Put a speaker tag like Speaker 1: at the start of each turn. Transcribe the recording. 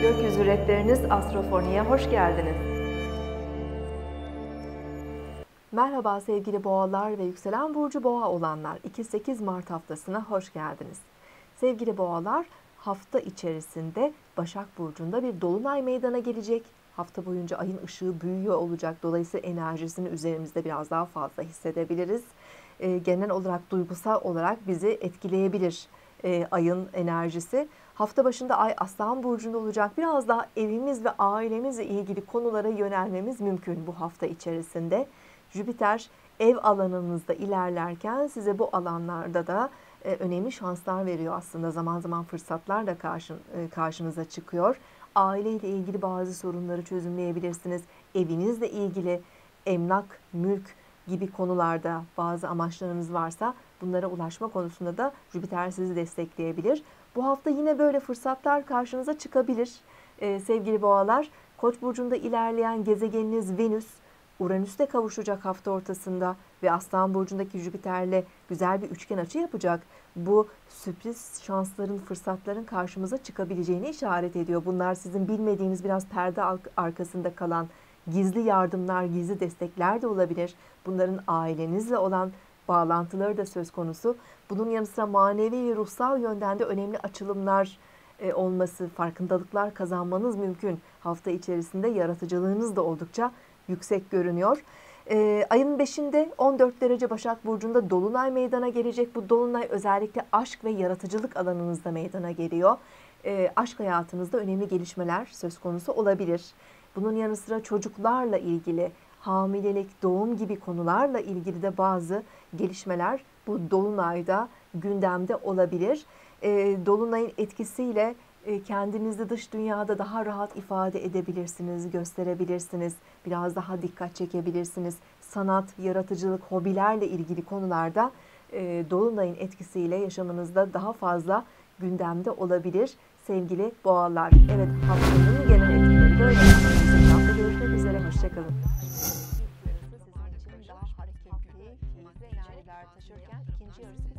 Speaker 1: Rehberiniz Astrofoni'ye hoş geldiniz. Merhaba sevgili boğalar ve yükselen burcu boğa olanlar. 2-8 Mart haftasına hoş geldiniz. Sevgili boğalar, hafta içerisinde Başak Burcu'nda bir dolunay meydana gelecek. Hafta boyunca ayın ışığı büyüyor olacak. Dolayısıyla enerjisini üzerimizde biraz daha fazla hissedebiliriz. E, genel olarak duygusal olarak bizi etkileyebilir e, ayın enerjisi. Hafta başında ay Aslan Burcu'nda olacak. Biraz daha evimiz ve ailemizle ilgili konulara yönelmemiz mümkün bu hafta içerisinde. Jüpiter ev alanınızda ilerlerken size bu alanlarda da e, önemli şanslar veriyor aslında. Zaman zaman fırsatlar da karşın, e, karşınıza çıkıyor. Aileyle ilgili bazı sorunları çözümleyebilirsiniz. Evinizle ilgili emlak, mülk gibi konularda bazı amaçlarınız varsa bunlara ulaşma konusunda da Jüpiter sizi destekleyebilir. Bu hafta yine böyle fırsatlar karşınıza çıkabilir. Ee, sevgili boğalar, Koç burcunda ilerleyen gezegeniniz Venüs Uranüs'te kavuşacak hafta ortasında ve Aslan burcundaki Jüpiter'le güzel bir üçgen açı yapacak. Bu sürpriz şansların, fırsatların karşımıza çıkabileceğini işaret ediyor. Bunlar sizin bilmediğiniz biraz perde arkasında kalan gizli yardımlar, gizli destekler de olabilir. Bunların ailenizle olan bağlantıları da söz konusu. Bunun yanı sıra manevi ve ruhsal yönden de önemli açılımlar e, olması, farkındalıklar kazanmanız mümkün. Hafta içerisinde yaratıcılığınız da oldukça yüksek görünüyor. E, ayın 5'inde 14 derece Başak Burcu'nda Dolunay meydana gelecek. Bu Dolunay özellikle aşk ve yaratıcılık alanınızda meydana geliyor. E, aşk hayatınızda önemli gelişmeler söz konusu olabilir. Bunun yanı sıra çocuklarla ilgili hamilelik, doğum gibi konularla ilgili de bazı gelişmeler bu dolunayda gündemde olabilir. E, dolunayın etkisiyle e, kendinizi dış dünyada daha rahat ifade edebilirsiniz, gösterebilirsiniz. Biraz daha dikkat çekebilirsiniz. Sanat, yaratıcılık, hobilerle ilgili konularda e, dolunayın etkisiyle yaşamınızda daha fazla gündemde olabilir sevgili boğalar. Evet haftanın genel etkileri böyle. Hoşçakalın. Sizin yarısı